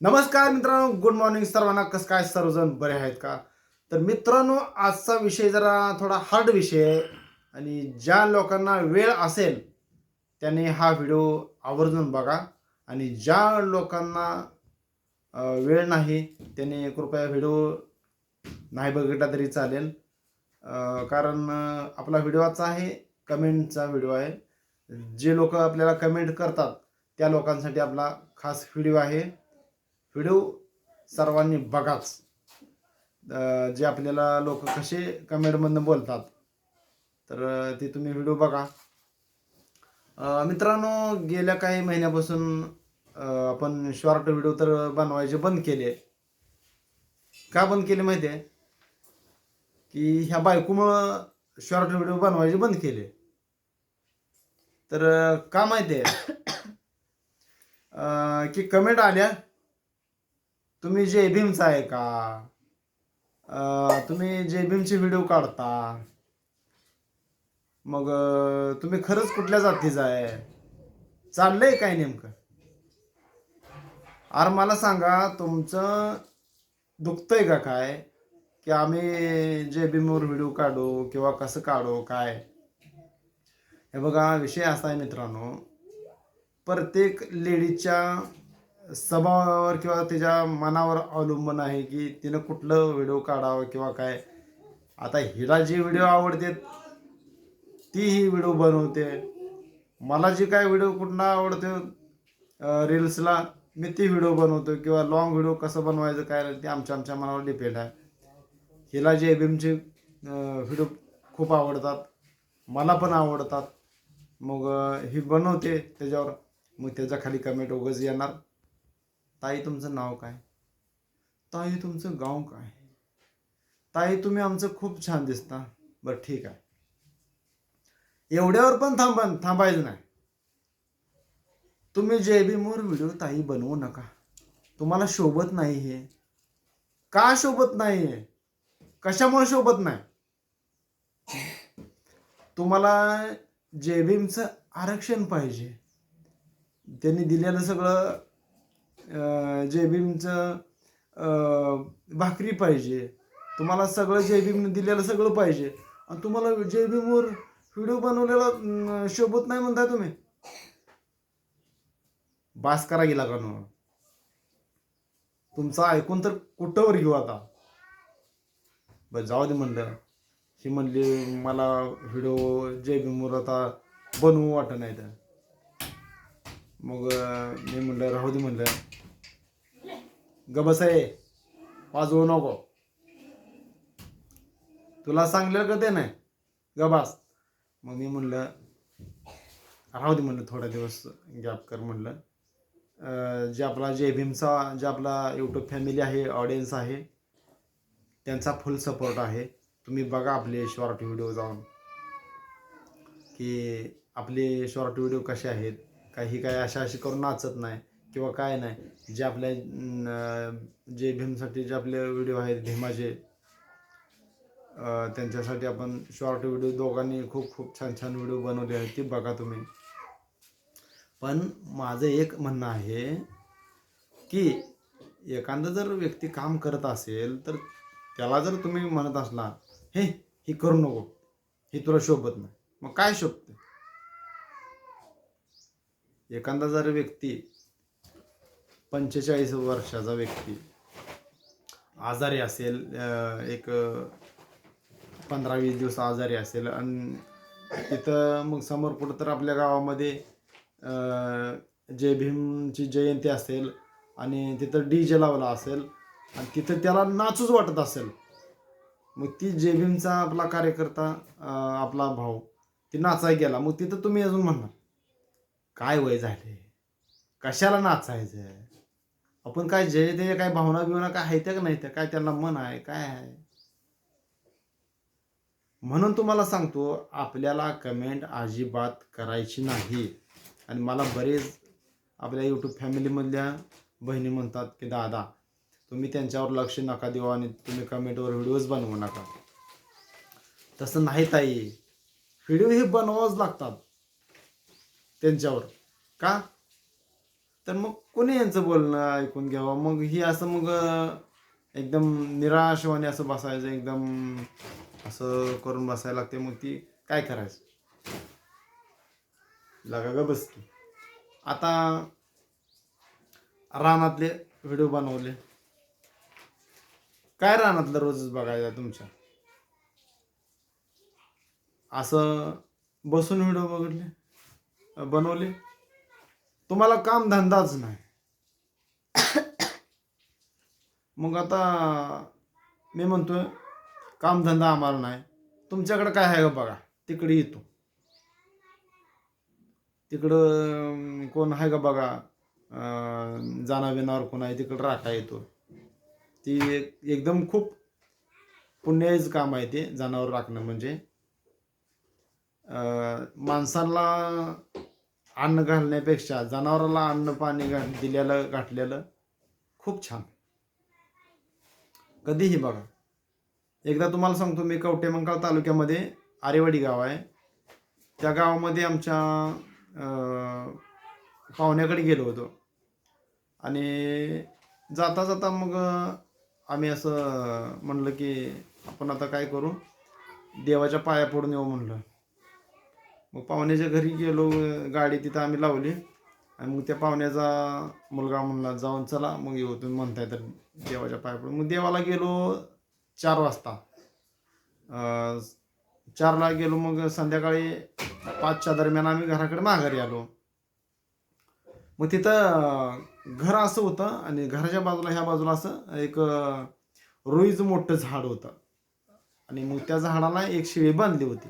नमस्कार मित्रांनो good morning सर्वांना. कसं काय सर्वजण बरे आहेत का? तर मित्रांनो आजचा विषय जरा थोडा हार्ड विषय आहे आणि ज्या लोकांना वेळ असेल त्यांनी हा व्हिडिओ आवर्जून बघा. आणि ज्या लोकांना वेळ नाही त्यांनी कृपया व्हिडिओ नाही बघितला तरी चालेल. कारण आपला व्हिडिओचा आहे कमेंटचा व्हिडिओ आहे. जे लोक आपल्याला कमेंट करतात त्या लोकांसाठी आपला खास व्हिडिओ आहे. व्हिडिओ सर्वांनी बघाच. जे आपल्याला लोक कसे कमेंटमधनं बोलतात तर ते तुम्ही व्हिडिओ बघा. मित्रांनो गेल्या काही महिन्यापासून आपण शॉर्ट व्हिडिओ तर बनवायचे बंद केले. का बंद केले माहिती आहे की ह्या बायकोमुळं शॉर्ट व्हिडिओ बनवायचे बंद केले. तर का माहिती आहे की कमेंट आल्या तुम्ही जे भीमचा आहे का? तुम्ही जे भीमचे व्हिडिओ काढता. मग तुम्ही खरंच कुठल्या जातीचा आहे? चाललंय काय नेमकं? अरे मला सांगा तुमचं दुखतंय का काय? की आम्ही जे भीमवर व्हिडिओ काढू किंवा कसं काढू काय? हे बघा विषय असा आहे मित्रांनो. प्रत्येक लेडीजच्या स्वभावावर किंवा तिच्या मनावर अवलंबून आहे की तिनं कुठलं व्हिडिओ काढावं किंवा काय? आता हिला जी व्हिडिओ आवडते ती ही व्हिडिओ बनवते. मला जी काय व्हिडिओ कुठला आवडते रील्सला मी ती व्हिडिओ बनवतो किंवा लॉंग व्हिडिओ कसं बनवायचं काय ते आमच्या आमच्या मनावर डिपेंड आहे. हिला जे एबीमचे व्हिडिओ खूप आवडतात मला पण आवडतात. मग ही बनवते त्याच्यावर. मग त्याच्याखाली कमेंट वगैरे येणार. ताई तुमचं नाव काय? ताई तुमचं गाव काय? ताई तुम्ही आमचं खूप छान दिसता. बरं ठीक आहे. एवढ्यावर पण थांबा थांबायचं नाही. तुम्ही जे बी मोर व्हिडिओ ताई बनवू नका. तुम्हाला शोभत नाही हे. का शोभत नाही हे? कशामुळे शोभत नाही? तुम्हाला जेबीमचं आरक्षण पाहिजे. त्यांनी दिलेलं सगळं अं, जेबीमचं भाकरी पाहिजे. तुम्हाला सगळं जेबीमनं दिलेलं सगळं पाहिजे. आणि तुम्हाला जेबीमवर व्हिडिओ बनवलेला शोभत नाही म्हणताय तुम्ही. बास करा गेला का नो? तुमचं ऐकून तर कुठंवर घेऊ आता? बरं जाऊ दे म्हणलं. ही म्हणली मला व्हिडिओ जय भीमवर आता बनवू वाटत नाही तर. मग मी म्हणलं राहू दे म्हणलं. गबस आहे. वाजवू नको. तुला सांगलं का ते नाही? गबास. मग मी म्हणलं राहू दे म्हणलं थोडा दिवस गॅप कर म्हणलं. जे आपला जे भीमचा जे आपला यूट्यूब फॅमिली आहे ऑडियन्स आहे त्यांचा फुल सपोर्ट आहे. तुम्ही बघा आपले शॉर्ट व्हिडिओ जाऊन. की आपले शॉर्ट व्हिडिओ कसे आहेत काही काय अशा अशी करून नाचत नाही. किंवा काय नाही जे आपल्या जे भीमसाठी जे आपले व्हिडिओ आहेत भीमाचे त्यांच्यासाठी आपण शॉर्ट व्हिडिओ दोघांनी खूप खूप छान छान व्हिडिओ बनवले आहेत ते बघा तुम्ही. पण माझं एक म्हणणं आहे की एखादा जर व्यक्ती काम करत असेल तर त्याला जर तुम्ही म्हणत असला हे हे करू नको हे तुला शोभत नाही मग काय शोभते एखादा जर व्यक्ती पंचेचाळीस वर्षाचा व्यक्ती. आजारी असेल एक पंधरा वीस दिवस आजारी असेल आणि तिथं मग समोर पुढं तर आपल्या गावामध्ये जय भीमची जयंती असेल आणि तिथं डी जे लावला असेल आणि तिथं त्याला नाचूच वाटत असेल. मग ती जय भीमचा आपला कार्यकर्ता आपला भाऊ ती नाचाय गेला. मग तिथं तुम्ही अजून म्हणणार काय वय झाले? कशाला नाचायचं आपण काय जय ते काय भावना बिवना काय आहे का नाही त्या काय त्यांना मन आहे काय आहे? म्हणून तुम्हाला सांगतो आपल्याला कमेंट अजिबात करायची नाही. आणि मला बरेच आपल्या यूट्यूब फॅमिलीमधल्या बहिणी म्हणतात की दादा तुम्ही त्यांच्यावर लक्ष नका देऊ आणि तुम्ही कमेंटवर व्हिडिओज बनवू नका. तसं नाही ताई. व्हिडिओ हे बनवावंच लागतात त्यांच्यावर. का? तर मग कोणी यांचं बोलणं ऐकून घ्यावं? मग ही असं मग एकदम निराशवाने असं बसायचं एकदम असं करून बसायला लागते. मग ती काय करायचं? लगा ग बसते आता रानातले व्हिडिओ बनवले. काय रानातलं रोजच बघायचा तुमच्या? असं बसून व्हिडिओ बघितले बनवले? तुम्हाला काम धंदाच नाही. मग आता मी म्हणतो कामधंदा आम्हाला नाही. तुमच्याकडं काय आहे का बघा? तिकडे येतो. तिकडं कोण आहे का बघा? अं, बिनावर कोण आहे? तिकडं राहता येतो. ती एक- एकदम खूप पुण्याचं काम आहे ते जनावर राखणं म्हणजे. माणसाला अन्न घालण्यापेक्षा जनावराला अन्न पाणी घाल दिलेलं घातलेलं खूप छान. कधीही बघा. एकदा तुम्हाला सांगतो मी कवटेमंकाळ तालुक्यामध्ये आरेवाडी गाव आहे. त्या गावामध्ये आमच्या पाहुण्याकडे गेलो होतो. आणि जाता जाता मग आम्ही असं म्हणलं की आपण आता काय करू? देवाच्या पाया पडून येऊ म्हणलं. मग पाहुण्याच्या घरी गेलो गाडी तिथं आम्ही लावली. आणि मग त्या पाहुण्याचा मुलगा म्हणला जाऊन चला मग येऊ. तुम्ही म्हणताय तर. देवाच्या पाया पडून मग देवाला गेलो चार वाजता. चारला गेलो मग संध्याकाळी पाचच्या दरम्यान आम्ही घराकडे माघारी आलो. मग तिथं घर असं होतं आणि घराच्या बाजूला ह्या बाजूला असं एक रुईचं मोठं झाड होतं. आणि मग त्या झाडाला एक शिळी बांधली होती.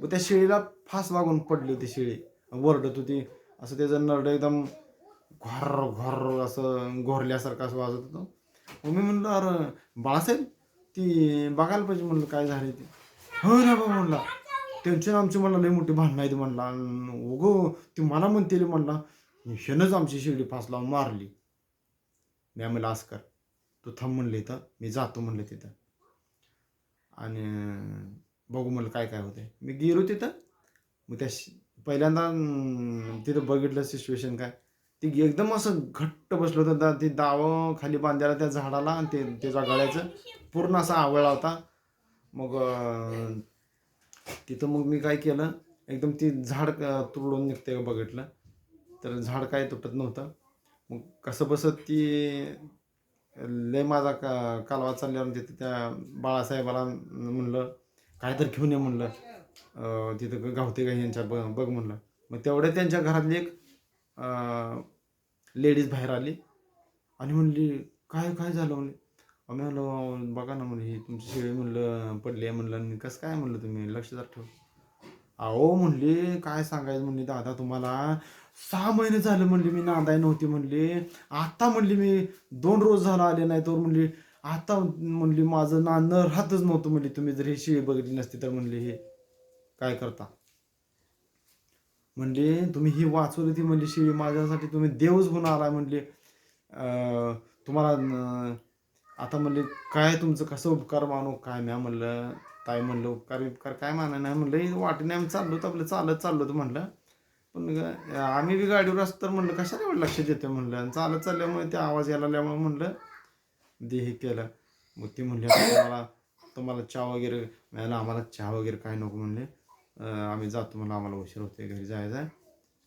मग त्या शिळीला फास लागून पडली होती शिळी. वरडत होती. असं त्याचं नरड एकदम घोर घोर असं घोरल्यासारखं असं वाजत होतं. मग मी म्हणलं अरे बाळासाहेब ती बघायला पाहिजे म्हणलं काय झाले ते. हो ना बाबा म्हणला. टेन्शन आमची म्हणला लई मोठी भांडणं आहे ती म्हणला उगो ती मला म्हणते म्हणला. हेनंच आमची शेगडी फास लावून मारली. मी आम्हाला असं कर. तू थांब म्हणलं इथं. मी जातो म्हणलं तिथं. आणि बघू म्हणलं काय काय होते मी गेलो तिथं. मग त्या श- पहिल्यांदा तिथं बघितलं सिच्युएशन काय? ती एकदम असं घट्ट बसलं होतं. दा- ती दावं खाली बांधायला त्या झाडाला आणि ते त्याच्या गळ्याचं पूर्ण असा आवळला होता. मग तिथं मग मी काय केलं एकदम ती झाड तुडून निघते बघितलं. तर झाड काय तुटत नव्हतं. मग कसं बसत ती लय माझा का कालवा चालल्यावर तिथं त्या बाळासाहेबाला म्हणलं काय तर घेऊन ये म्हणलं. तिथं गावते का यांच्या बघ बघ म्हणलं. मग तेवढ्या त्यांच्या घरातली एक लेडीज बाहेर आली. आणि म्हणली काय काय झालं? म्हणले आम्ही म्हणलो बघा ना म्हणलं ही तुमची शेळी म्हणलं पडली आहे म्हणलं आणि कसं काय म्हणलं तुम्ही? लक्षात ठेव. अहो म्हणले काय सांगायचं? म्हणली दादा तुम्हाला सहा महिने झाले म्हणले मी नांदाय नव्हती म्हणले. आत्ता म्हणली मी दोन रोज झाला आले नाही तर म्हणली आता म्हणली माझं नांदणं राहतच नव्हतं म्हणली. तुम्ही जर हे शेळी बघितली नसती तर म्हणली हे काय करता? म्हणले तुम्ही ही वाचवली ती म्हणली शिवी माझ्यासाठी तुम्ही देवच होऊन आला म्हणले तुम्हाला आता म्हणले काय तुमचं कसं उपकार मानू? काय नाही म्हणलं ताई म्हणलं उपकार उपकार काय माना नाही. म्हणलं हे वाटेने आम्ही चाललो होतो आपलं चालत चाललो होतो म्हणलं. पण आम्ही बी गाडीवर असतो तर म्हणलं कशाला एवढं लक्ष देतो म्हणलं आणि चालत चालल्यामुळे ते आवाज यायला लागल्यामुळे म्हणलं दे हे केलं. मग ती म्हणली तुम्हाला तुम्हाला चहा वगैरे मिळाला आम्हाला चहा वगैरे काय नको म्हणले. आम्ही जातो म्हणलं आम्हाला उशीर होते घरी जायचं आहे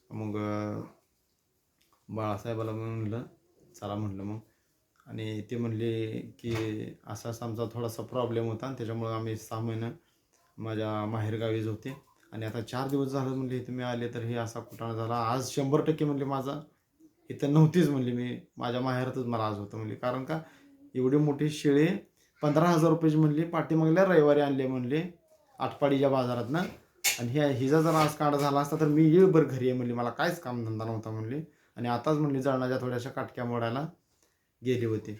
मग बाळासाहेबाला म्हणलं चला म्हणलं मग. आणि ते म्हणले की असा असा आमचा थोडासा प्रॉब्लेम होता आणि त्याच्यामुळं आम्ही सहा महिनं माझ्या माहेरगावीच होते. आणि आता चार दिवस झालं म्हणले इथं मी आले तर हे असा कुटाणा झाला. आज शंभर टक्के म्हणले माझा इथं नव्हतीच म्हणली मी. माझ्या माहेरातच मला आज होतं म्हणले. कारण का एवढी मोठी शेळे पंधरा हजार रुपयाची म्हणली पाठीमागल्या रविवारी आणले म्हणले आटपाडीच्या बाजारात ना आणि ह्या हिचा जर आज काढा झाला असता तर मी येळभर घरी आहे म्हणली. मला काहीच कामधंदा नव्हता म्हणली. आणि आताच म्हणली जळणाच्या थोड्याशा काटक्या मोडायला गेली होती.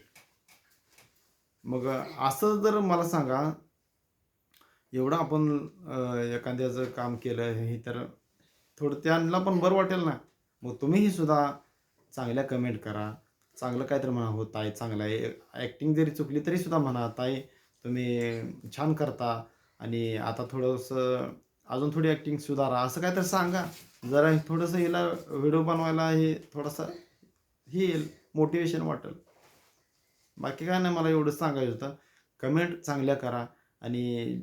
मग असं जर मला सांगा एवढं आपण एखाद्याचं काम केलं हे तर थोडं त्यांना पण बरं वाटेल ना. मग तुम्हीही सुद्धा चांगल्या कमेंट करा. चांगलं काहीतरी म्हणा हो ताई चांगलं आहे. ॲक्टिंग जरी चुकली तरी सुद्धा म्हणा ताई तुम्ही छान करता. आणि आता थोडंसं अजून थोडी ॲक्टिंग सुधारा. असं काय तर सांगा. जरा थोडंसं हिला व्हिडिओ बनवायला हे थोडासा हे येईल मोटिवेशन वाटेल. बाकी काय नाही मला एवढंच सांगायचं होतं. कमेंट चांगल्या करा आणि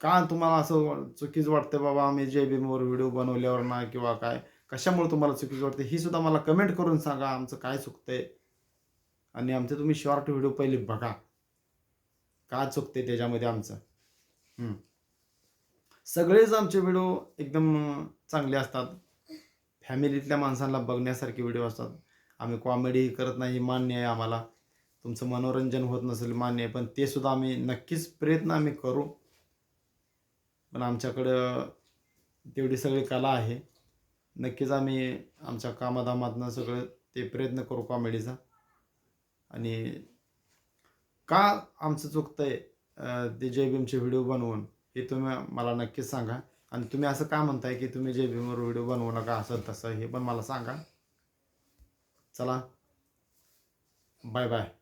का तुम्हाला असं चुकीचं वाटतं बाबा आम्ही जे बीमवर व्हिडिओ बनवल्यावर ना किंवा काय कशामुळे तुम्हाला चुकीचं वाटते ही सुद्धा मला कमेंट करून सांगा आमचं काय चुकतंय. आणि आमचे तुम्ही शॉर्ट व्हिडिओ पहिले बघा. का चुकते त्याच्यामध्ये आमचं? सगळेच आमचे व्हिडिओ एकदम चांगले असतात. फॅमिलीतल्या माणसांना बघण्यासारखे व्हिडिओ असतात. आम्ही कॉमेडी करत नाही मान्य आहे आम्हाला. तुमचं मनोरंजन होत नसेल मान्य आहे. पण ते सुद्धा आम्ही नक्कीच प्रयत्न आम्ही करू. पण आमच्याकडं तेवढी सगळी कला आहे. नक्कीच आम्ही आमच्या कामाधामातनं सगळं ते प्रयत्न करू कॉमेडीचा आणि का आमचं चुकतं आहे ते जय भीमचे व्हिडिओ बनवून. हे तुम्ही मला नक्कीच सांगा. आणि तुम्ही असं का म्हणताय की तुम्ही जे भीमवर व्हिडिओ बनवू नका असं तसं हे पण मला सांगा. चला. Bye bye.